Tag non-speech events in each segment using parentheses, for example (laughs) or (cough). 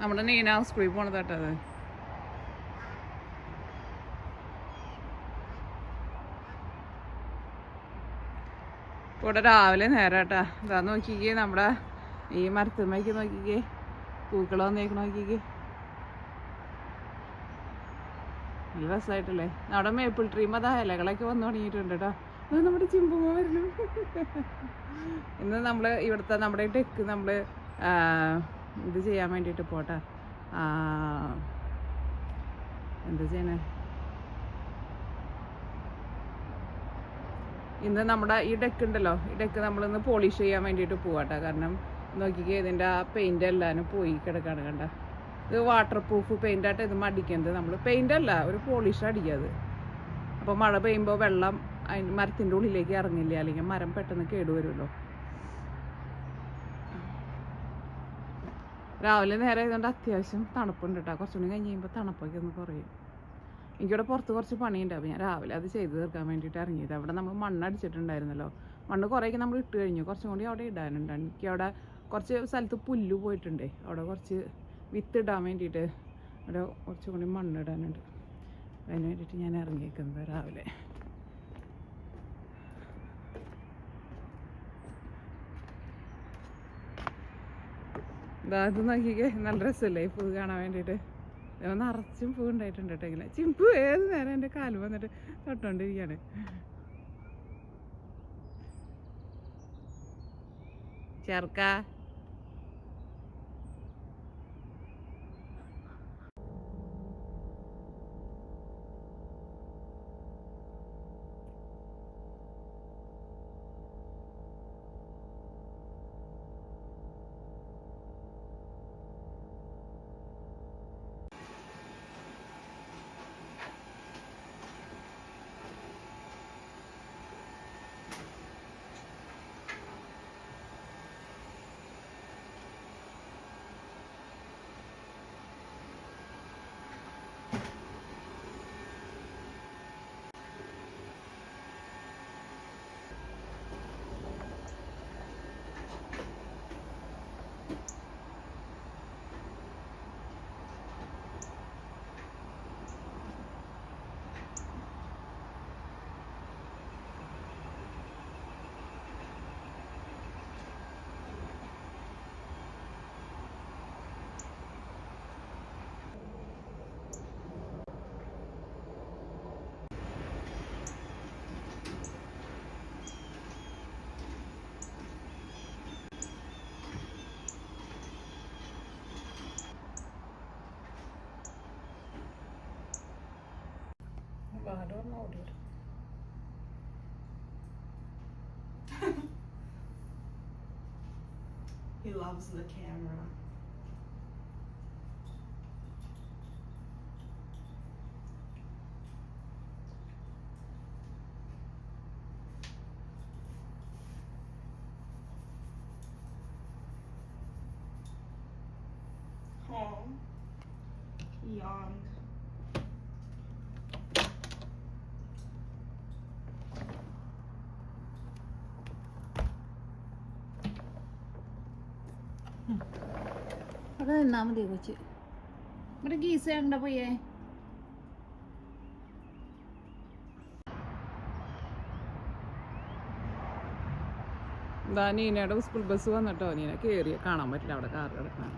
നമ്മുടെ നീന സ്കൂളിൽ പോണത് കേട്ടത് ഇവിടെ രാവിലെ നേരം കേട്ടാ. ഇതാ നോക്കിക്കേ നമ്മുടെ ഈ മരത്തുമ്മയ്ക്ക് നോക്കിക്കേ. പൂക്കൾ വന്നേക്ക് നോക്കിക്കേ. നല്ല രസമായിട്ടല്ലേ? നമ്മുടെ മേപ്പിൾ ട്രീം അതാ ഇലകളൊക്കെ വന്നു തുടങ്ങിയിട്ടുണ്ട് കേട്ടോ. അത് നമ്മുടെ ചിമ്പുമ്മ വരുന്നു. (laughs) ഇന്ന് നമ്മൾ ഇവിടുത്തെ നമ്മുടെ ഡെക്ക് നമ്മൾ ഇത് ചെയ്യാൻ വേണ്ടിയിട്ട് പോട്ടെ. എന്താ ചെയ്യണേ? ഇന്ന് നമ്മുടെ ഈ ഡെക്ക് ഉണ്ടല്ലോ. ഈ ഡെക്ക് നമ്മളിന്ന് പോളിഷ് ചെയ്യാൻ വേണ്ടിയിട്ട് പോവാട്ടോ. കാരണം നോക്കിക്കേ ഇതിന്റെ ആ പെയിന്റ് എല്ലാനും പോയി കിടക്കാണ് കണ്ട. ഇത് വാട്ടർ പ്രൂഫ് പെയിന്റായിട്ട് ഇത് മടിക്കുന്നത് നമ്മൾ പെയിന്റ് അല്ല ഒരു പോളിഷ് അടിക്കാത് അപ്പോൾ മഴ പെയ്യുമ്പോൾ വെള്ളം അതിന് മരത്തിന്റെ ഉള്ളിലേക്ക് ഇറങ്ങില്ല? അല്ലെങ്കിൽ മരം പെട്ടെന്ന് കേടുവരുമല്ലോ. രാവിലെ നേരെ ആയതുകൊണ്ട് അത്യാവശ്യം തണുപ്പുണ്ട് കേട്ടോ കുറച്ചുകൂടി കഴിഞ്ഞ് കഴിയുമ്പോൾ തണുപ്പൊക്കെ ഒന്ന് കുറയും. എനിക്കിവിടെ പുറത്ത് കുറച്ച് പണിയുണ്ട്. അപ്പോൾ ഞാൻ രാവിലെ അത് ചെയ്ത് തീർക്കാൻ വേണ്ടിയിട്ട് ഇറങ്ങിയത്. അവിടെ നമ്മൾ മണ്ണടിച്ചിട്ടുണ്ടായിരുന്നല്ലോ മണ്ണ് കുറേയൊക്കെ നമ്മൾ ഇട്ട് കഴിഞ്ഞു. കുറച്ചും കൂടി അവിടെ ഇടാനുണ്ട്. എനിക്ക് അവിടെ കുറച്ച് സ്ഥലത്ത് പുല്ല് പോയിട്ടുണ്ടേ. അവിടെ കുറച്ച് വിത്ത് ഇടാൻ വേണ്ടിയിട്ട് അവിടെ കുറച്ചും കൂടി മണ്ണിടാനുണ്ട് അതിന് വേണ്ടിയിട്ട് ഞാൻ ഇറങ്ങിയേക്കുന്നത് രാവിലെ. ഇതാ ഇത് നോക്കിക്കേ നല്ല രസമല്ലേ ഈ പൂ കാണാൻ വേണ്ടിയിട്ട്? നിറച്ചും പൂ ഉണ്ടായിട്ടുണ്ട് കേട്ടോ ഇങ്ങനെ. ചിമ്പു ഏത് നേരം എന്റെ കാൽ വന്നിട്ട് തൊട്ടോണ്ടിരിക്കുകയാണ് ചേർക്ക. (laughs) He loves the camera. Home. Yawned. അവിടെ നിന്നാ മതി കൊച്ച്. ഇവിടെ ഗീസ കണ്ട പോയേ നീനയുടെ സ്കൂൾ ബസ് വന്നിട്ടോ? നീന കേറിയ. കാണാൻ പറ്റില്ല അവിടെ കാർ കിടക്കണം.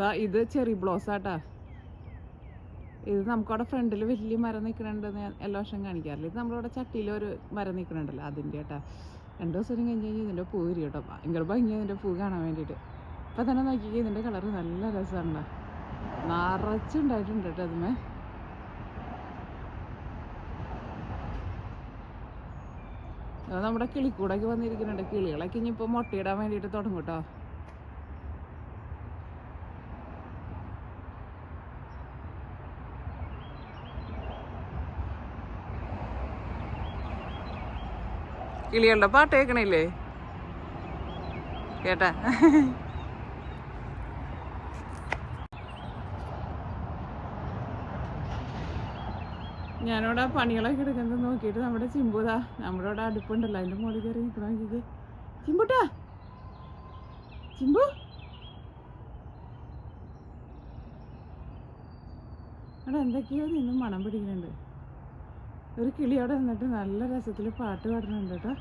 ദാ ഇത് ചെറി ബ്ലൗസ് ആട്ടാ. ഇത് നമുക്കവിടെ ഫ്രണ്ടിൽ വലിയ മരം നിൽക്കുന്നുണ്ട് ഞാൻ എല്ലാ വർഷം കാണിക്കാറില്ല. ഇത് നമ്മളിവിടെ ചട്ടിയിൽ ഒരു മരം നിൽക്കണുണ്ടല്ലോ അതിന്റെ കേട്ടാ രണ്ട് ദിവസം കഴിഞ്ഞ് കഴിഞ്ഞാൽ ഇതിന്റെ പൂ വരും കേട്ടോ. ഭയങ്കര ഭംഗി ഇതിന്റെ പൂ കാണാൻ വേണ്ടിയിട്ട്. ഇപ്പം തന്നെ നോക്കി ഇതിന്റെ കളറ് നല്ല രസമാണ് നിറച്ചുണ്ടായിട്ടുണ്ട് കേട്ടോ അതിമേ അത് നമ്മുടെ കിളിക്കൂടൊക്കെ വന്നിരിക്കുന്നുണ്ട്. കിളികളൊക്കെ ഇനിയിപ്പോൾ മുട്ടയിടാൻ വേണ്ടിയിട്ട് തുടങ്ങും കേട്ടോ. കിളികളുടെ പാട്ട് കേൾക്കണില്ലേ കേട്ടാ? ഞാനവിടെ പണികളൊക്കെ എടുക്കുന്നത് നോക്കിയിട്ട് നമ്മുടെ ചിമ്പൂതാ നമ്മുടെ അവിടെ അടുപ്പുണ്ടല്ലോ അതിന്റെ മുകളിൽ കയറി നിൽക്കണ നോക്കിക്ക് ചിമ്പൂട്ടാ? ചിമ്പു? അവിടെ എന്തൊക്കെയോ നിന്നും മണം പിടിക്കുന്നുണ്ട്. ഒരു കിളി അവിടെ നിന്നിട്ട് നല്ല രസത്തിൽ പാട്ട് പാടുന്നുണ്ട് കേട്ടോ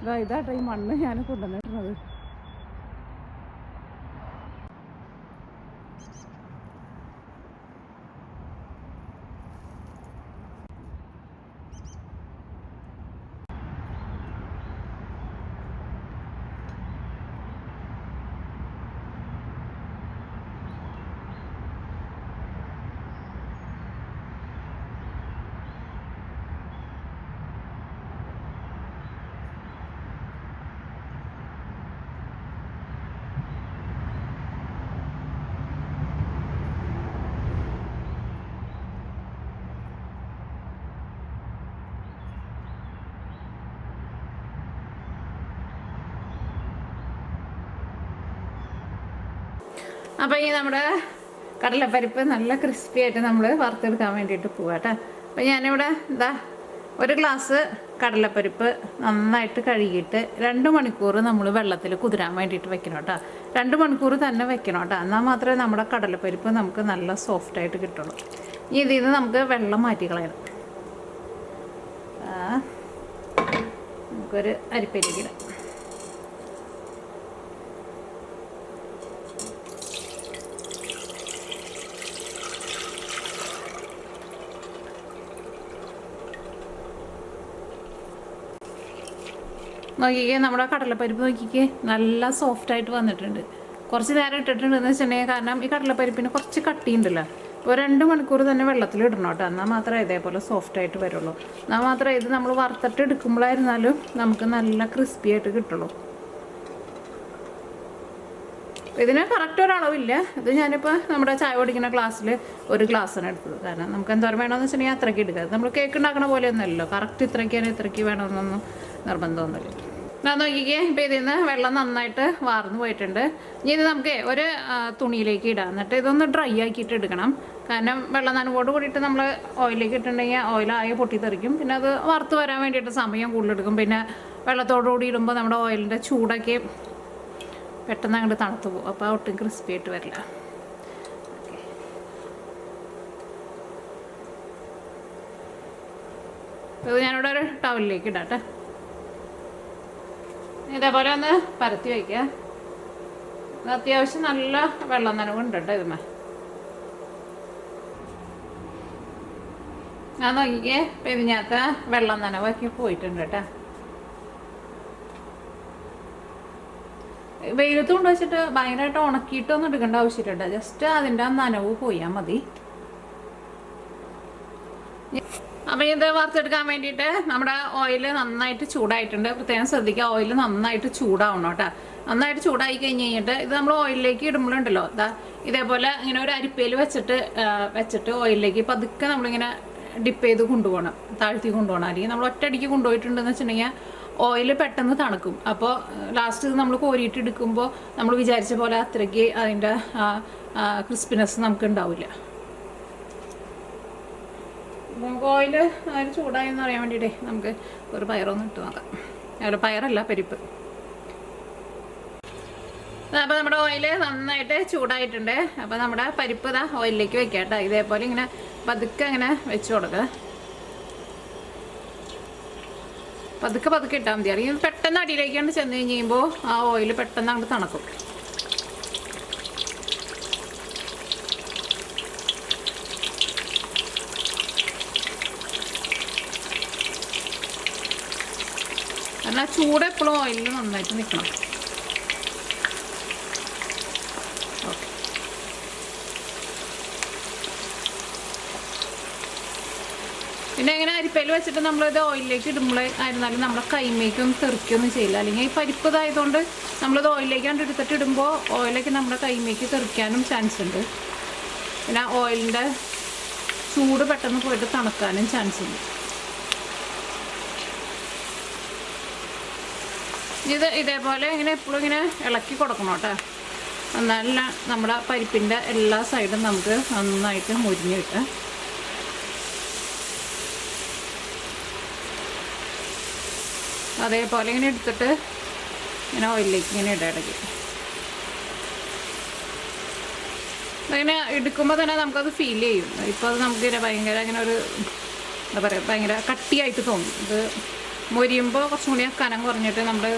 ഇതാ ഇതാട്ടോ ഈ മണ്ണ് ഞാൻ കൊണ്ടുവന്നിട്ടുള്ളത്. അപ്പോൾ ഈ നമ്മുടെ കടലപ്പരിപ്പ് നല്ല ക്രിസ്പി ആയിട്ട് നമ്മൾ വറുത്തെടുക്കാൻ വേണ്ടിയിട്ട് പോവാട്ടോ അപ്പോൾ ഞാനിവിടെ എന്താ ഒരു ഗ്ലാസ് കടലപ്പരിപ്പ് നന്നായിട്ട് കഴുകിയിട്ട് രണ്ട് മണിക്കൂർ നമ്മൾ വെള്ളത്തിൽ കുതിരാൻ വേണ്ടിയിട്ട് വെക്കണം കേട്ടോ രണ്ട് മണിക്കൂർ തന്നെ വെക്കണം കേട്ടോ എന്നാൽ മാത്രമേ നമ്മുടെ കടലപ്പരിപ്പ് നമുക്ക് നല്ല സോഫ്റ്റ് ആയിട്ട് കിട്ടുള്ളൂ. ഇനി ഇതിൽ നിന്ന് നമുക്ക് വെള്ളം മാറ്റി കളയണം. നമുക്കൊരു അരിപ്പയിലേക്ക് നോക്കിക്കേ നമ്മുടെ കടലപ്പരിപ്പ് നോക്കിക്കേ നല്ല സോഫ്റ്റ് ആയിട്ട് വന്നിട്ടുണ്ട്. കുറച്ച് നേരം ഇട്ടിട്ടുണ്ടെന്ന് വെച്ചിട്ടുണ്ടെങ്കിൽ കാരണം ഈ കടലപ്പരിപ്പിന് കുറച്ച് കട്ടിയുണ്ടല്ലോ. ഇപ്പോൾ രണ്ട് മണിക്കൂർ തന്നെ വെള്ളത്തിൽ ഇടണം കേട്ടോ. എന്നാൽ മാത്രമേ ഇതേപോലെ സോഫ്റ്റ് ആയിട്ട് വരുള്ളൂ. എന്നാൽ മാത്രമേ ഇത് നമ്മൾ വറുത്തിട്ട് എടുക്കുമ്പോഴായിരുന്നാലും നമുക്ക് നല്ല ക്രിസ്പി ആയിട്ട് കിട്ടുള്ളൂ. ഇതിന് കറക്റ്റ് ഒരളവില്ല. ഇത് ഞാനിപ്പോൾ നമ്മുടെ ചായ പൊടിക്കുന്ന ഗ്ലാസ്സിൽ ഒരു ഗ്ലാസ്സാണ് എടുത്തത്. കാരണം നമുക്ക് എന്തോരം വേണമെന്ന് വെച്ചിട്ടുണ്ടെങ്കിൽ അത്രയ്ക്ക് എടുക്കുക നമ്മൾ കേക്ക് ഉണ്ടാക്കുന്ന പോലെ ഒന്നുമല്ലല്ലോ കറക്റ്റ് ഇത്രയ്ക്കാണ് ഇത്രയ്ക്ക് വേണമെന്നൊന്നും നിർബന്ധമൊന്നുമില്ല. ഞാൻ നോക്കിക്കേ ഇപ്പം ഇതിൽ നിന്ന് വെള്ളം നന്നായിട്ട് വാർന്നു പോയിട്ടുണ്ട്. ഇനി ഇത് നമുക്ക് ഒരു തുണിയിലേക്ക് ഇടാം. എന്നിട്ട് ഇതൊന്ന് ഡ്രൈ ആക്കിയിട്ട് എടുക്കണം. കാരണം വെള്ളം നനവോട് കൂടിയിട്ട് നമ്മൾ ഓയിലേക്ക് ഇട്ടിട്ടുണ്ടെങ്കിൽ ഓയിലായി പൊട്ടിത്തെറിക്കും. പിന്നെ അത് വറുത്ത് വരാൻ വേണ്ടിയിട്ട് സമയം കൂടുതലെടുക്കും പിന്നെ വെള്ളത്തോടു കൂടി ഇടുമ്പോൾ നമ്മുടെ ഓയിലിന്റെ ചൂടൊക്കെ പെട്ടെന്ന് അങ്ങോട്ട് തണുത്തു പോകും. അപ്പോൾ ഒട്ടും ക്രിസ്പി ആയിട്ട് വരില്ല. ഇത് ഞാനിവിടെ ഒരു ടവലിലേക്ക് ഇടാട്ടെ ഇതേപോലെ ഒന്ന് പരത്തി വയ്ക്കുക. അത്യാവശ്യം നല്ല വെള്ളം നനവുണ്ട് കേട്ടോ ഇതുമേ ഞാൻ നോക്കിക്കേ. പെരിഞ്ഞാത്ത വെള്ളം നനവൊക്കെ പോയിട്ടുണ്ട് കേട്ടോ. വെയിലത്ത് കൊണ്ട് വെച്ചിട്ട് ഭയങ്കരമായിട്ട് ഉണക്കിയിട്ടൊന്നും എടുക്കേണ്ട ആവശ്യമില്ല ജസ്റ്റ് അതിന്റെ നനവ് പോയാൽ മതി. അപ്പം ഇത് വറുത്തെടുക്കാൻ വേണ്ടിയിട്ട് നമ്മുടെ ഓയിൽ നന്നായിട്ട് ചൂടായിട്ടുണ്ട്. പ്രത്യേകം ശ്രദ്ധിക്കുക ഓയിൽ നന്നായിട്ട് ചൂടാവണം കേട്ടോ. നന്നായിട്ട് ചൂടായി കഴിഞ്ഞ് കഴിഞ്ഞിട്ട് ഇത് നമ്മൾ ഓയിലിലേക്ക് ഇടുമ്പോഴുണ്ടല്ലോ ഇതാ ഇതേപോലെ ഇങ്ങനെ ഒരു അരിപ്പയിൽ വെച്ചിട്ട് വെച്ചിട്ട് ഓയിലിലേക്ക് പതുക്കെ നമ്മളിങ്ങനെ ഡിപ്പ് ചെയ്ത് കൊണ്ടുപോകണം താഴ്ത്തി കൊണ്ടുപോകണം. അല്ലെങ്കിൽ നമ്മൾ ഒറ്റയടിക്ക് കൊണ്ടുപോയിട്ടുണ്ടെന്ന് വെച്ചിട്ടുണ്ടെങ്കിൽ ഓയിൽ പെട്ടെന്ന് തണുക്കും. അപ്പോൾ ലാസ്റ്റ് നമ്മൾ കോരിയിട്ട് എടുക്കുമ്പോൾ നമ്മൾ വിചാരിച്ച പോലെ അത്രയ്ക്ക് അതിന്റെ ക്രിസ്പിനെസ് നമുക്ക് ഉണ്ടാവില്ല. ഓയിൽ അതിന് ചൂടായെന്ന് അറിയാൻ വേണ്ടിയിട്ടേ നമുക്ക് ഒരു പയറൊന്ന് ഇട്ട് നോക്കാം. അല്ല പയറല്ല പരിപ്പ്. അപ്പോൾ നമ്മുടെ ഓയിൽ നന്നായിട്ട് ചൂടായിട്ടുണ്ട്. അപ്പോൾ നമ്മുടെ പരിപ്പ് ഇതാ ഓയിലിലേക്ക് വെക്കാം കേട്ടോ. ഇതേപോലെ ഇങ്ങനെ പതുക്കെ അങ്ങനെ വെച്ച് കൊടുക്കുക പതുക്കെ പതുക്കെ ഇട്ടാൽ മതി. അല്ലെങ്കിൽ പെട്ടെന്ന് അടിയിലേക്കാണ്ട് ചെന്ന് കഴിഞ്ഞ് കഴിയുമ്പോൾ ആ ഓയിൽ പെട്ടെന്ന് അങ്ങോട്ട് തണുക്കും. കാരണം ചൂട് എപ്പോഴും ഓയിലിൽ നന്നായിട്ട് നിൽക്കണം പിന്നെ എങ്ങനെ അരിപ്പയിൽ വെച്ചിട്ട് നമ്മളിത് ഓയിലിലേക്ക് ഇടുമ്പോൾ ആയിരുന്നാലും നമ്മളെ കൈമേക്കും തെറിക്കൊന്നും ചെയ്യില്ല. അല്ലെങ്കിൽ ഈ പരിപ്പ് ഇതായതുകൊണ്ട് നമ്മളിത് ഓയിലിലേക്ക് കണ്ട് എടുത്തിട്ട് ഇടുമ്പോൾ ഓയിലൊക്കെ നമ്മുടെ കൈമേക്ക് തെറിക്കാനും ചാൻസ് ഉണ്ട്. പിന്നെ ഓയിലിന്റെ ചൂട് പെട്ടെന്ന് പോയിട്ട് തണുക്കാനും ചാൻസ് ഉണ്ട്. ഇത് ഇതേപോലെ ഇങ്ങനെ എപ്പോഴും ഇങ്ങനെ ഇളക്കി കൊടുക്കണം കേട്ടോ. നല്ല നമ്മുടെ പരിപ്പിന്റെ എല്ലാ സൈഡും നമുക്ക് നന്നായിട്ട് മുരിഞ്ഞ് കിട്ടുക. അതേപോലെ ഇങ്ങനെ എടുത്തിട്ട് ഇങ്ങനെ ഓയിലേക്ക് ഇങ്ങനെ ഇട ഇടയ്ക്ക്. അങ്ങനെ എടുക്കുമ്പോൾ തന്നെ നമുക്കത് ഫീൽ ചെയ്യും. ഇപ്പോൾ അത് നമുക്ക് ഭയങ്കര അങ്ങനെ ഒരു എന്താ പറയുക ഭയങ്കര കട്ടിയായിട്ട് തോന്നും. ഇത് മൊരിയുമ്പോൾ കുറച്ചും കൂടി കനം കുറഞ്ഞിട്ട് നമ്മൾ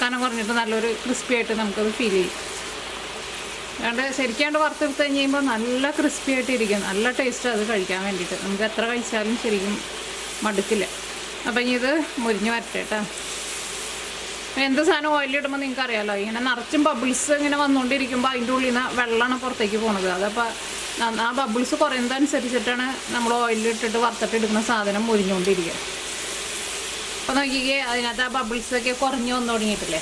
കനം കുറഞ്ഞിട്ട് നല്ലൊരു ക്രിസ്പി ആയിട്ട് നമുക്കത് ഫീൽ ചെയ്യും. അതുകൊണ്ട് ശരിക്കാണ്ട് വറുത്തെടുത്ത് കഴിഞ്ഞ് കഴിയുമ്പോൾ നല്ല ക്രിസ്പി ആയിട്ട് ഇരിക്കും. നല്ല ടേസ്റ്റ് അത് കഴിക്കാൻ വേണ്ടിയിട്ട്. നമുക്ക് എത്ര കഴിച്ചാലും ശരിക്കും മടുക്കില്ല. അപ്പം ഇനി ഇത് മുരിഞ്ഞ് വരട്ടെ കേട്ടോ എന്ത് സാധനം ഓയിലിടുമ്പോൾ നിങ്ങൾക്ക് അറിയാലോ? ഇങ്ങനെ നിറച്ചും ബബിൾസ് ഇങ്ങനെ വന്നുകൊണ്ടിരിക്കുമ്പോൾ അതിന്റെ ഉള്ളിൽ നിന്ന് വെള്ളമാണ് പുറത്തേക്ക് പോണത്. അതപ്പോൾ ആ ബബിൾസ് കുറയുന്നതനുസരിച്ചിട്ടാണ് നമ്മൾ ഓയിലിട്ടിട്ട് വറുത്തിട്ട് എടുക്കുന്ന സാധനം മുരിഞ്ഞുകൊണ്ടിരിക്കുക അപ്പോൾ നോക്കിക്കേ അതിനകത്ത് ആ ബബിൾസൊക്കെ കുറഞ്ഞു വന്നു തുടങ്ങിയിട്ടില്ലേ?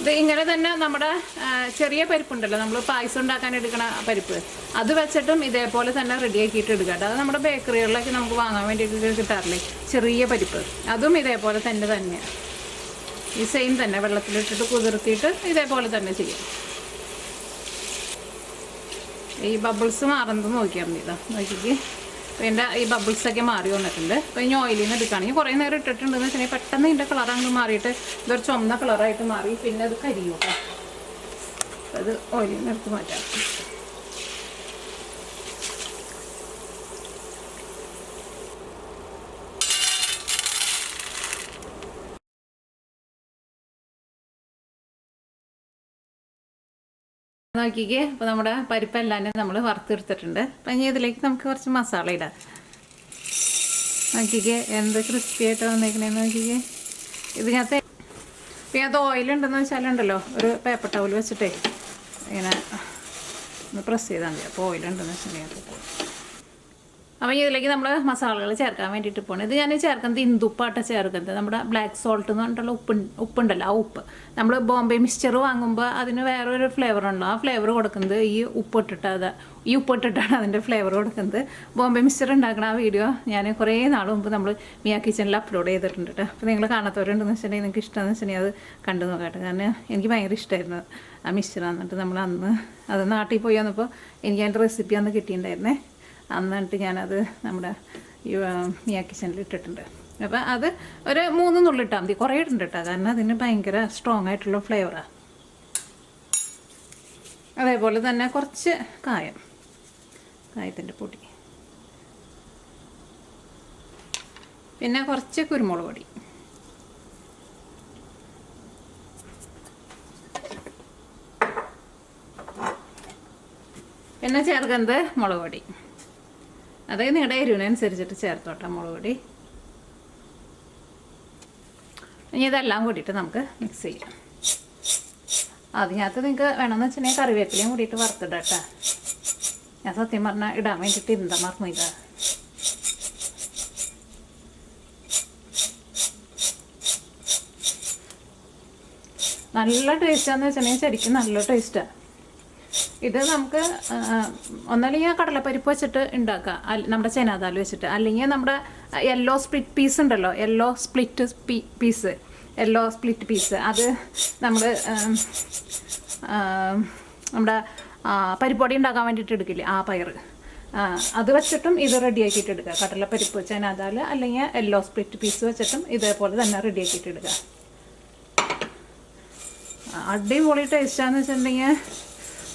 ഇത് ഇങ്ങനെ തന്നെ നമ്മുടെ ചെറിയ പരിപ്പുണ്ടല്ലോ നമ്മൾ പായസം ഉണ്ടാക്കാൻ എടുക്കണ പരിപ്പ്. അത് വെച്ചിട്ടും ഇതേപോലെ തന്നെ റെഡിയാക്കിയിട്ട് എടുക്കുക കേട്ടോ. അത് നമ്മുടെ ബേക്കറികളിലൊക്കെ നമുക്ക് വാങ്ങാൻ വേണ്ടിയിട്ട് കിട്ടാറില്ലേ? ചെറിയ പരിപ്പ്. അതും ഇതേപോലെ തന്നെ തന്നെയാണ് ഈ സെയിം തന്നെ വെള്ളത്തിലിട്ടിട്ട് കുതിർത്തിയിട്ട് ഇതേപോലെ തന്നെ ചെയ്യും. ഈ ബബിൾസ് മാറുന്നത് നോക്കിയാൽ മതി ഇതാ നോക്കിക്ക്. അപ്പോൾ എന്റെ ഈ ബബിൾസൊക്കെ മാറി വന്നിട്ടുണ്ട്. അപ്പോൾ ഇനി ഓയിലിൽ നിന്ന് എടുക്കുകയാണെങ്കിൽ കുറേ നേരം ഇട്ടിട്ടുണ്ടെന്ന് വെച്ചിട്ടുണ്ടെങ്കിൽ പെട്ടെന്ന് ഇതിന്റെ കളർ അങ്ങ് മാറിയിട്ട് ഇതൊരു ചുമന്ന കളറായിട്ട് മാറി പിന്നെ അത് കരിയും അത് ഓയിലിൽ നിന്ന് എടുത്ത് മാറ്റാം. നോക്കിക്കേ. അപ്പോൾ നമ്മുടെ പരിപ്പെല്ലാം നമ്മൾ വറുത്തെടുത്തിട്ടുണ്ട്. അപ്പം ഇനി ഇതിലേക്ക് നമുക്ക് കുറച്ച് മസാല ഇടാം. നോക്കിക്കേ എന്ത് ക്രിസ്പി ആയിട്ട് വന്നേക്കണേന്ന് നോക്കിക്കേ. ഇതിനകത്ത് ഇതിനകത്ത് ഓയിലുണ്ടെന്ന് വെച്ചാലുണ്ടല്ലോ ഒരു പേപ്പർ ടവൽ വെച്ചിട്ടേ ഇങ്ങനെ ഒന്ന് പ്രസ് ചെയ്താൽ മതി. അപ്പോൾ ഓയിലുണ്ടെന്ന് വെച്ചിട്ടുണ്ടെങ്കിൽ അപ്പോൾ ഇതിലേക്ക് നമ്മൾ മസാലകൾ ചേർക്കാൻ വേണ്ടിയിട്ട് പോകണം ഇത് ഞാൻ ചേർക്കുന്നത് ഇന്ദുപ്പാട്ട ചേർക്കുന്നത്. നമ്മുടെ ബ്ലാക്ക് സോൾട്ട് എന്ന് പറഞ്ഞിട്ടുള്ള ഉപ്പ് ഉപ്പുണ്ടല്ലോ ആ ഉപ്പ്. നമ്മൾ ബോംബെ മിക്സ്ചർ വാങ്ങുമ്പോൾ അതിന് വേറൊരു ഫ്ലേവർ ഉണ്ടോ ആ ഫ്ലേവർ കൊടുക്കുന്നത് ഈ ഉപ്പ് ഇട്ടിട്ട് അത് ഈ ഉപ്പ് ഇട്ടിട്ടാണ് അതിന്റെ ഫ്ലേവർ കൊടുക്കുന്നത്. ബോംബെ മിക്സ്ചർ ഉണ്ടാക്കുന്ന ആ വീഡിയോ ഞാൻ കുറേ നാൾ മുമ്പ് നമ്മൾ മിയ കിച്ചണിൽ അപ്ലോഡ് ചെയ്തിട്ടുണ്ട് കേട്ടോ അപ്പോൾ നിങ്ങൾ കാണാത്തവരുണ്ടെന്ന് വെച്ചിട്ടുണ്ടെങ്കിൽ നിങ്ങൾക്ക് ഇഷ്ടമെന്ന് വെച്ചിട്ടുണ്ടെങ്കിൽ അത് കണ്ടു നോക്കട്ടെ. കാരണം എനിക്ക് ഭയങ്കര ഇഷ്ടമായിരുന്നു ആ മിക്സ്ചർ എന്നിട്ട് നമ്മൾ അന്ന് അത് നാട്ടിൽ പോയി വന്നപ്പോൾ എനിക്ക് അതിന്റെ റെസിപ്പി അന്ന് കിട്ടിയിട്ടുണ്ടായിരുന്നേ. എന്നിട്ട് ഞാനത് നമ്മുടെ ഈ മിയ കിച്ചണിൽ ഇട്ടിട്ടുണ്ട്. അപ്പോൾ അത് ഒരു മൂന്ന് നുള്ളിട്ടാൽ മതി. കുറേ ഇട്ടുണ്ട് കേട്ടോ. കാരണം അതിന് ഭയങ്കര സ്ട്രോങ് ആയിട്ടുള്ള ഫ്ലേവറാണ് അതേപോലെ തന്നെ കുറച്ച് കായം. കായത്തിന്റെ പൊടി. പിന്നെ കുറച്ച് കുരുമുളക് പൊടി. പിന്നെ ചേർക്കുന്നത് മുളക് പൊടി. അത് നിങ്ങളുടെ എരിവിനനുസരിച്ചിട്ട് ചേർത്തോട്ടെ മുളക് പൊടി. ഇനി ഇതെല്ലാം കൂടിയിട്ട് നമുക്ക് മിക്സ് ചെയ്യാം. അതിനകത്ത് നിങ്ങൾക്ക് വേണമെന്ന് വെച്ചിട്ടുണ്ടെങ്കിൽ കറിവേപ്പിലയും കൂടിയിട്ട് വറുത്തിടാം കേട്ടോ. ഞാൻ സത്യം പറഞ്ഞാൽ ഇടാൻ വേണ്ടിയിട്ട് ഇന്ത മറന്നു ഇതാ. നല്ല ടേസ്റ്റാന്ന് വെച്ചിട്ടുണ്ടെങ്കിൽ ശരിക്കും നല്ല ടേസ്റ്റാണ് ഇത് നമുക്ക് ഒന്നല്ലെങ്കിൽ കടലപ്പരിപ്പ് വെച്ചിട്ട് ഉണ്ടാക്കാം നമ്മുടെ ചേനാദാൽ വെച്ചിട്ട്. അല്ലെങ്കിൽ നമ്മുടെ യെല്ലോ സ്പ്ലിറ്റ് പീസ് ഉണ്ടല്ലോ. Yellow split peas yellow split peas അത് നമ്മൾ നമ്മുടെ പരിപ്പൊടി ഉണ്ടാക്കാൻ വേണ്ടിയിട്ട് എടുക്കില്ലേ? ആ പയർ അത് വെച്ചിട്ടും ഇത് റെഡിയാക്കിയിട്ട് എടുക്കുക. കടലപ്പരിപ്പ് ചേനാദാൽ അല്ലെങ്കിൽ യെല്ലോ സ്പ്ലിറ്റ് പീസ് വെച്ചിട്ടും ഇതേപോലെ തന്നെ റെഡിയാക്കിയിട്ട് എടുക്കുക. അടിപൊളി ടേസ്റ്റാന്ന് വെച്ചിട്ടുണ്ടെങ്കിൽ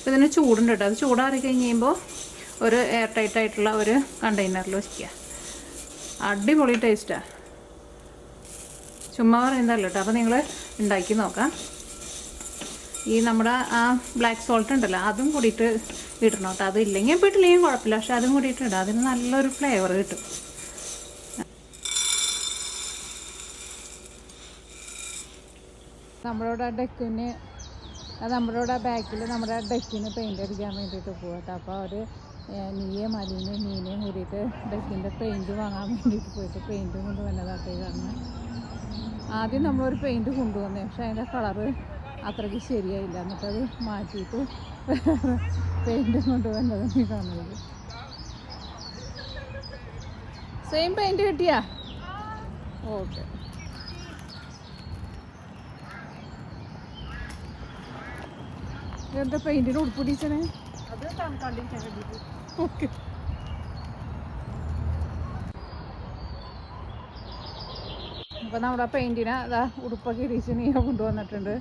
ഇതിന് ചൂടുണ്ട് കേട്ടോ. അത് ചൂടാറി കഴിഞ്ഞ് കഴിയുമ്പോൾ ഒരു എയർ ടൈറ്റ് ആയിട്ടുള്ള ഒരു കണ്ടെയ്നറിൽ വെക്കുക അടിപൊളി ടേസ്റ്റാണ് ചുമ്മാ പറയുന്നതല്ല കേട്ടോ. അപ്പോൾ നിങ്ങൾ ഉണ്ടാക്കി നോക്കാം. ഈ നമ്മുടെ ആ ബ്ലാക്ക് സോൾട്ട് ഉണ്ടല്ലോ അതും കൂടിയിട്ട് ഇടണം കേട്ടോ. അതില്ലെങ്കിൽ ഇട്ടില്ലെങ്കിൽ കുഴപ്പമില്ല. പക്ഷെ അതും കൂടിയിട്ട് ഇടാം. അതിന് നല്ലൊരു ഫ്ലേവർ കിട്ടും. നമ്മളോട് ആ ഡെക്കിന് നമ്മുടെ ബാക്കിൽ നമ്മുടെ ഡെക്കിന് പെയിന്റ് അടിക്കാൻ വേണ്ടിയിട്ട് പോകട്ടെ അപ്പോൾ അവർ നീയെ മലിനെ മീനെയും കൂടിയിട്ട് ഡെക്കിന്റെ പെയിന്റ് വാങ്ങാൻ വേണ്ടിയിട്ട് പോയിട്ട് പെയിന്റ് കൊണ്ട് വന്നതാട്ടേ കാരണം ആദ്യം നമ്മളൊരു പെയിന്റ് കൊണ്ടുവന്നേ. പക്ഷേ അതിന്റെ കളറ് അത്രയ്ക്ക് ശരിയായില്ല. എന്നിട്ടത് മാറ്റിയിട്ട് പെയിന്റ് കൊണ്ടുവന്നത് നീ കാണുന്നത്. സെയിം പെയിന്റ് കിട്ടിയാ? ഓക്കെ എന്താ പെയിന്റിന് വേണ്ടിയിട്ട് ഓക്കെ അപ്പോൾ നമ്മുടെ പെയിന്റിനെ അതാ ഉടുപ്പൊക്കെ ഇടിച്ച് നീ കൊണ്ടുവന്നിട്ടുണ്ട്.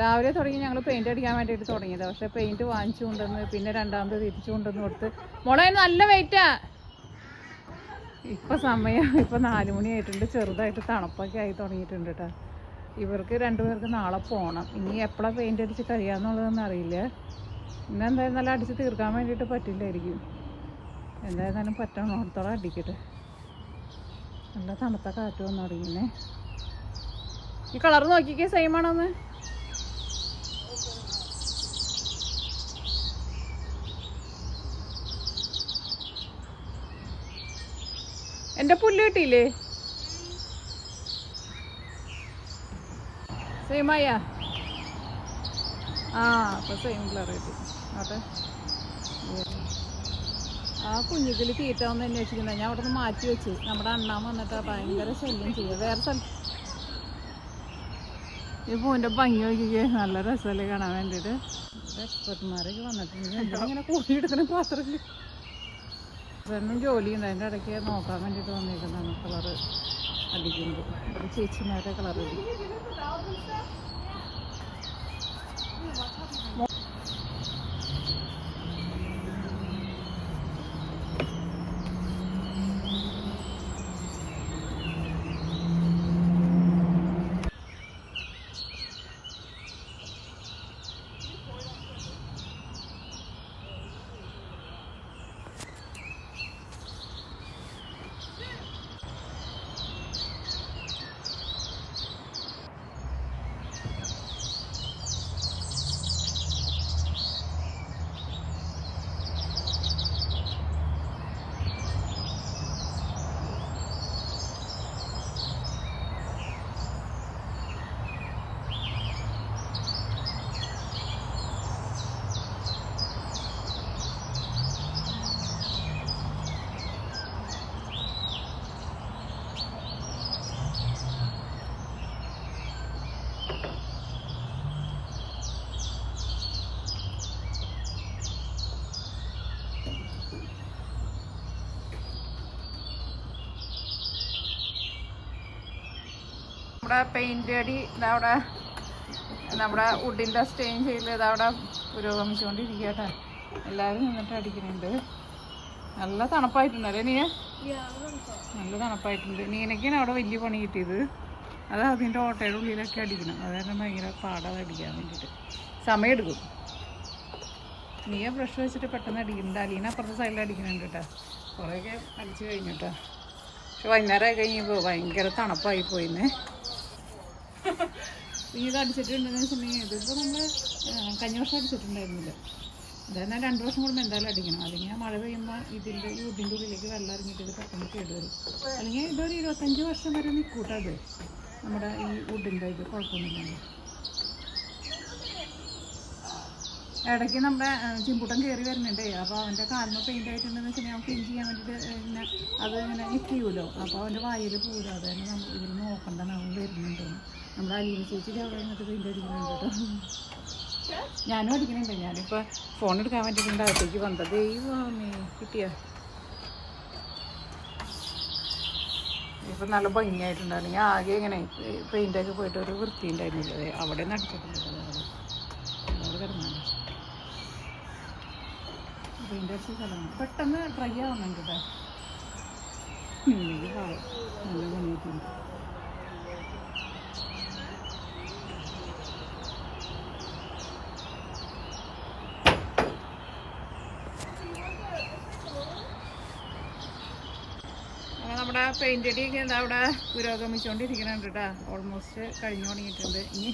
രാവിലെ തുടങ്ങി ഞങ്ങൾ പെയിന്റ് അടിക്കാൻ വേണ്ടിയിട്ട് തുടങ്ങിയത്. പക്ഷേ പെയിന്റ് വാങ്ങിച്ചു കൊണ്ടുവന്ന് പിന്നെ രണ്ടാമത് തിരിച്ചു കൊണ്ടുവന്ന് കൊടുത്ത്. മോളെ നല്ല വെയിറ്റാ ഇപ്പം സമയം ഇപ്പം നാല് മണിയായിട്ടുണ്ട്. ചെറുതായിട്ട് തണുപ്പൊക്കെ ആയി തുടങ്ങിയിട്ടുണ്ട് കേട്ടോ ഇവർക്ക് രണ്ടുപേർക്ക് നാളെ പോകണം ഇനി എപ്പോഴാണ് പെയിന്റ് അടിച്ച് കഴിയാന്നുള്ളതൊന്നും അറിയില്ല. ഇന്ന് എന്തായിരുന്നാലും അടിച്ച് തീർക്കാൻ വേണ്ടിയിട്ട് പറ്റില്ലായിരിക്കും. എന്തായാലും പറ്റണോടത്തോളം അടിക്കട്ടെ. നല്ല തണുത്ത കാറ്റ് വന്നു തുടങ്ങിയേ. ഈ കളർ നോക്കിക്കേ സെയിം ആണോന്ന്? എന്റെ പുല്ല് കിട്ടിയില്ലേ? സെയിം ആയ ആ അപ്പൊ സെയിം കളറായിട്ട് അതെ. ആ കുഞ്ഞിക്കിൽ തീറ്റ ഒന്ന് അന്വേഷിക്കുന്നത് ഞാൻ അവിടെ നിന്ന് മാറ്റി വെച്ച്. നമ്മുടെ അണ്ണാൻ വന്നിട്ട് ഭയങ്കര ശല്യം ചെയ്യുക വേറെ സ്ഥലം ഈ പൂവിന്റെ ഭംഗി നോക്കിക്കേ. നല്ല രസമല്ലേ കാണാൻ വേണ്ടിയിട്ട് എക്സ്പെർട്ട്മാരൊക്കെ വന്നിട്ടുണ്ട്. ഇങ്ങനെ കൂട്ടിയെടുക്കണ പാത്രത്തിൽ? ഇതൊന്നും ജോലി ഉണ്ട് അതിന്റെ ഇടയ്ക്ക് നോക്കാൻ വേണ്ടിയിട്ട് വന്നിരിക്കുന്നതാണ് കളറ് അടിക്കുന്നത്. ചേച്ചിമാരുടെ കളർ അടി നമ്മുടെ പെയിന്റ് അടി ഇതവിടെ നമ്മുടെ വുഡിന്റെ സ്റ്റെയിൻ ചെയ്യൽ ഇതവിടെ പുരോഗമിച്ചുകൊണ്ടിരിക്കട്ടെ എല്ലാവരും നിന്നിട്ട് അടിക്കുന്നുണ്ട്. നല്ല തണുപ്പായിട്ടുണ്ടല്ലേ നീ നല്ല തണുപ്പായിട്ടുണ്ട്. നീനൊക്കെയാണ് അവിടെ വലിയ പണി കിട്ടിയത്. അത് അതിന്റെ ഓട്ടയുടെ ഉള്ളിലൊക്കെ അടിക്കണം. അത് കാരണം ഭയങ്കര പാടാതെ അടിക്കാൻ വേണ്ടിയിട്ട്. സമയമെടുക്കും. നീയെ ബ്രഷ് വെച്ചിട്ട് പെട്ടെന്ന് അടിക്കുന്നുണ്ട്. അലീന അപ്പുറത്തെ സൈഡിൽ അടിക്കുന്നുണ്ട് കേട്ടോ. കുറേയൊക്കെ അടിച്ച് കഴിഞ്ഞു കേട്ടോ. പക്ഷെ വൈകുന്നേരമായി കഴിഞ്ഞപ്പോൾ ഭയങ്കര തണുപ്പായി പോയിന്നേ. ഇത് അടിച്ചിട്ടുണ്ടെന്ന് വെച്ചിട്ടുണ്ടെങ്കിൽ ഇതിപ്പോൾ നമ്മൾ കഴിഞ്ഞ വർഷം അടിച്ചിട്ടുണ്ടായിരുന്നില്ല. അതായത് രണ്ട് വർഷം കൂടുമ്പോൾ എന്തായാലും അടിക്കണം. അല്ലെങ്കിൽ മഴ പെയ്യുമ്പോൾ ഇതിന്റെ ഈ ഉഡിന്റെ ഉള്ളിലേക്ക് വെള്ളം ഇറങ്ങിയിട്ട് ഇത് പെട്ടെന്ന് കേടുവരും. അല്ലെങ്കിൽ ഇതൊരു ഇരുപത്തഞ്ച് വർഷം വരെ നിൽക്കൂട്ടത് നമ്മുടെ ഈ വുഡിന്റെ ഇത് കുഴപ്പമൊന്നുമില്ല. ഇടയ്ക്ക് നമ്മുടെ ചിമ്പൂട്ടം കയറി വരുന്നുണ്ട്. അപ്പോൾ അവന്റെ കാലിന് പെയിന്റ് ആയിട്ടുണ്ടെന്ന് വെച്ചാൽ ഞാൻ ക്ലീൻ ചെയ്യാൻ വേണ്ടിയിട്ട് ഇങ്ങനെ അത് ഇങ്ങനെ നിൽക്കുമല്ലോ അപ്പോൾ അവന്റെ വായിൽ പോലും അത് തന്നെ നമ്മൾ ഇവർ നോക്കണ്ട നമ്മൾ വരുന്നുണ്ട് നമ്മുടെ അലീന ചേച്ചി അവിടെ അങ്ങോട്ട് പെയിന്റ് അടിക്കുന്നുണ്ട് കേട്ടോ ഞാനും അടിക്കുന്നുണ്ട് ഞാനിപ്പോൾ ഫോൺ എടുക്കാൻ വേണ്ടിയിട്ടുണ്ട് അകത്തേക്ക് വന്നത്. ദൈവമേ കിട്ടിയ? ഇപ്പം നല്ല ഭംഗിയായിട്ടുണ്ട്. അല്ലെങ്കിൽ ആകെ ഇങ്ങനെ പെയിന്റൊക്കെ പോയിട്ട് ഒരു വൃത്തി ഉണ്ടായിരുന്നില്ല. അവിടെ നിന്ന് അടിച്ചിട്ടുണ്ട് അവിടെ കിടന്നാണ്. പെയിന്റ് അടിച്ച പെട്ടെന്ന് ട്രൈ ആവുന്നുണ്ട് കേട്ടോ നല്ല ഭംഗിയായിട്ടുണ്ട് അങ്ങനെ നമ്മുടെ പെയിന്റ് അടിയൊക്കെ എന്താ അവിടെ പുരോഗമിച്ചുകൊണ്ടിരിക്കുന്നുണ്ട് കേട്ടോ ഓൾമോസ്റ്റ് കഴിഞ്ഞു തുടങ്ങിയിട്ടുണ്ട്. ഇനി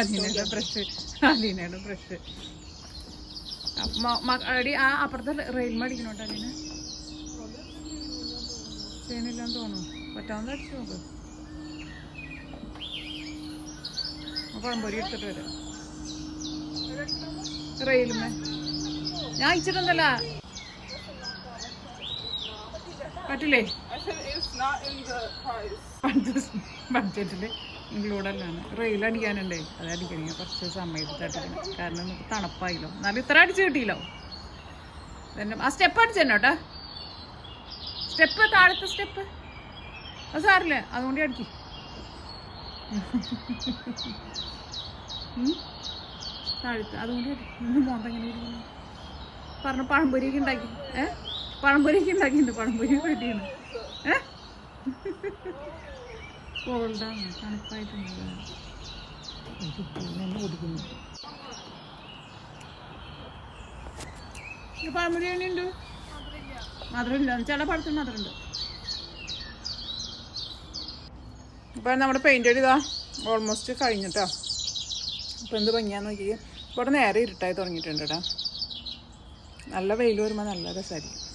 അലീനയുടെ ബ്രഷ് അലീനയുടെ ബ്രഷ് അടി ആ അപ്പുറത്തെ റെയിൽ അടിക്കണോട്ടോ അലീന? ചെയ്യണില്ലെന്ന് തോന്നുന്നു. പറ്റാവുന്ന അടിച്ചു നോക്ക്. പഴംപൊരി എടുത്തിട്ട് വരാം. റെയിലുമേ ഞാൻ അയച്ചിട്ടുണ്ടല്ല പറ്റില്ലേ? ബഡ്ജറ്റിൽ ഇൻക്ലൂഡ് അല്ലാണ് റെയിൽ അടിക്കാനുണ്ടേ അത് അടിക്കണേ കുറച്ച് സമയം കാരണം നമുക്ക് തണുപ്പായില്ലോ. എന്നാലും ഇത്ര അടിച്ചു കിട്ടിയില്ലോ. ആ സ്റ്റെപ്പ് അടിച്ചു തന്നെ കേട്ടോ. സ്റ്റെപ്പ് താഴത്തെ സ്റ്റെപ്പ്. അത് സാറില്ലേ? അതുകൊണ്ട് അടിക്കും. താഴത്ത് അതുകൊണ്ട് അടിക്കും മോന്ത എങ്ങനെ ഇരിക്കുന്നു? പറഞ്ഞ പഴംപൊരിയൊക്കെ ഉണ്ടാക്കി. ഏഹ് പഴംപൊരിയൊക്കെ ഉണ്ടാക്കിയിട്ടുണ്ട്. പഴംപൊരി ഏ കോൾഡാണ് തണുപ്പായിട്ടുണ്ട്. പഴംപൊരി ഉണ്ട് മധുരമില്ല. ചില പഴത്തിൽ മധുരമുണ്ട്. ഇപ്പം നമ്മുടെ പെയിന്റ് അടിതാ ഓൾമോസ്റ്റ് കഴിഞ്ഞിട്ടാ. ഇപ്പം എന്ത് ഭംഗിയാന്ന് നോക്കി ഇവിടെ നേരെ ഇരുട്ടായി തുടങ്ങിയിട്ടുണ്ട് കേട്ടോ നല്ല വെയിൽ വരുമ്പോൾ നല്ല രസമായിരിക്കും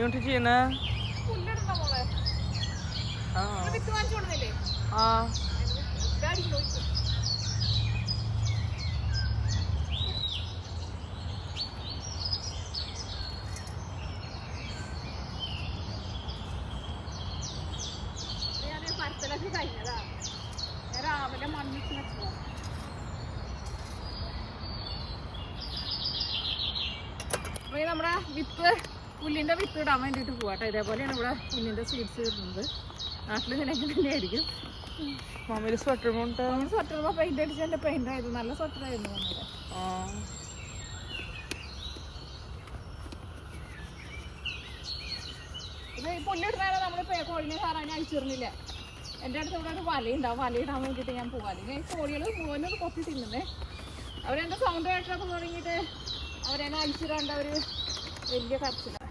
കൊണ്ട് ചെയ്യുന്ന? ആ. നമ്മുടെ വിത്ത് പുല്ലിന്റെ വിത്ത് ഇടാൻ വേണ്ടിയിട്ട് പോവാട്ടോ. ഇതേപോലെയാണ് ഇവിടെ പുല്ലിന്റെ സീഡ്സ് ഇടുന്നത്. നാട്ടിൽ നിലയ്ക്ക് തന്നെയായിരിക്കും. മമ്മിയുടെ സ്വെറ്റർ കൊണ്ട് സ്വെറ്റർ പെയിന്റ് അടിച്ച് എന്റെ പെയിന്റ് ആയിരുന്നു. നല്ല സ്വെറ്റർ ആയിരുന്നു ആ. ഇത് ഈ നമ്മൾ കോഴിനെ സാറാൻ അഴിച്ചിരുന്നില്ല എന്റെ അടുത്ത് ഇവിടെ ഒരു വലയുണ്ടാവും വലയിടാൻ വേണ്ടിയിട്ട് ഞാൻ പോകാം ഞാൻ കോഴികൾ മുഴുവനും കൊത്തി തിന്നുന്നേ. അവരെന്റെ സൗണ്ട് കേട്ടൊക്കെ തുടങ്ങിയിട്ട് അവരെന്നെ അഴിച്ചിടാണ്ട് അവർ വലിയ കരച്ചിലാണ്